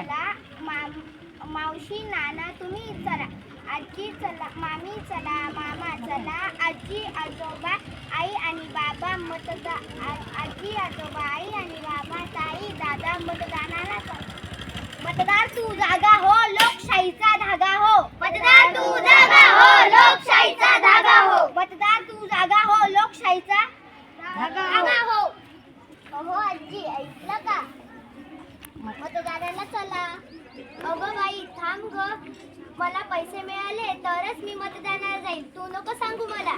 चला माम मावशी नाना तुम्ही चला. आजी चला मामी चला मामा चला आजी आजोबा आई आणि बाबा मतदा आजी आजोबा आई आणि बाबा ताई दादा मतदानाला चला. मतदार तू जागा हो लोकशाहीचा धागा हो मतदार तू जागा हो लोकशाहीचा धागा हो मतदार तू जागा हो लोकशाहीचा धागा हो हो आजी ऐकलं का मतदानाला चला. अगं बाई थांब ग. मला पैसे मिळाले तरच मी मतदानाला जाईल तू नको सांगू मला.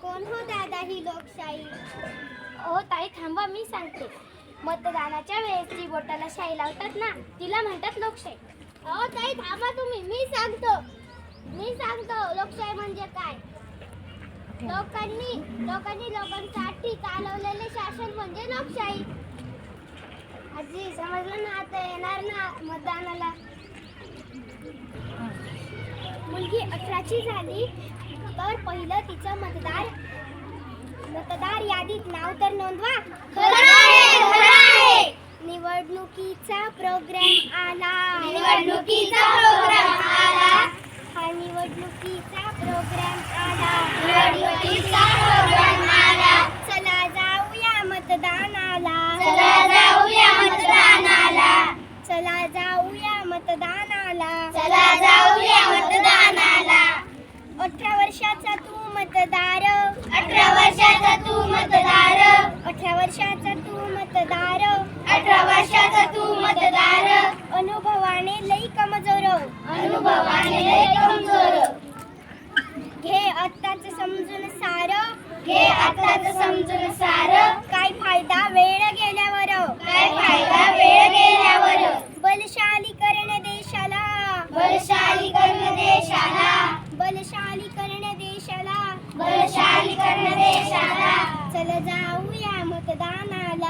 कोण हो दादा ही लोकशाही? हो ताई थांबा मी सांगते. मतदानाच्या वेळेस जी बोटाला शाई लावतात ना तिला म्हणतात लोकशाही. हो ताई थांबा तुम्ही. मी सांगतो. मी सांगतो लोकशाही म्हणजे काय? लोकांनी लोकांनी लोकांसाठी चालवलेले शासन म्हणजे लोकशाही. आजी समजलं ना आता येणार ना मतदानाला? मुलगी अठराची झाली. तर पहिलं तिचं मतदार मतदार यादीत नाव तर नोंदवा. निवडणुकीचा प्रोग्राम आला. निवडणुकीचा प्रोग्राम आला. हा निवडणुकीचा प्रोग्राम आला. निवडणुकीचा प्रोग्राम आला. चला जाऊया मतदानाला. चला जाऊया मतदानाला. अठरा वर्षाचा तू मतदार. अठरा वर्षाचा तू मतदार. अठरा वर्षाचा तू मतदार. अठरा वर्षाचा तू मतदार. अनुभवाने लई कमजोर. अनुभवाने लय कमजोर. घे आत्ताच समजून सार. घे आताच समजून कर्ण देशाला बलशाली कर्ण देशाला चल जाऊया मतदानाला.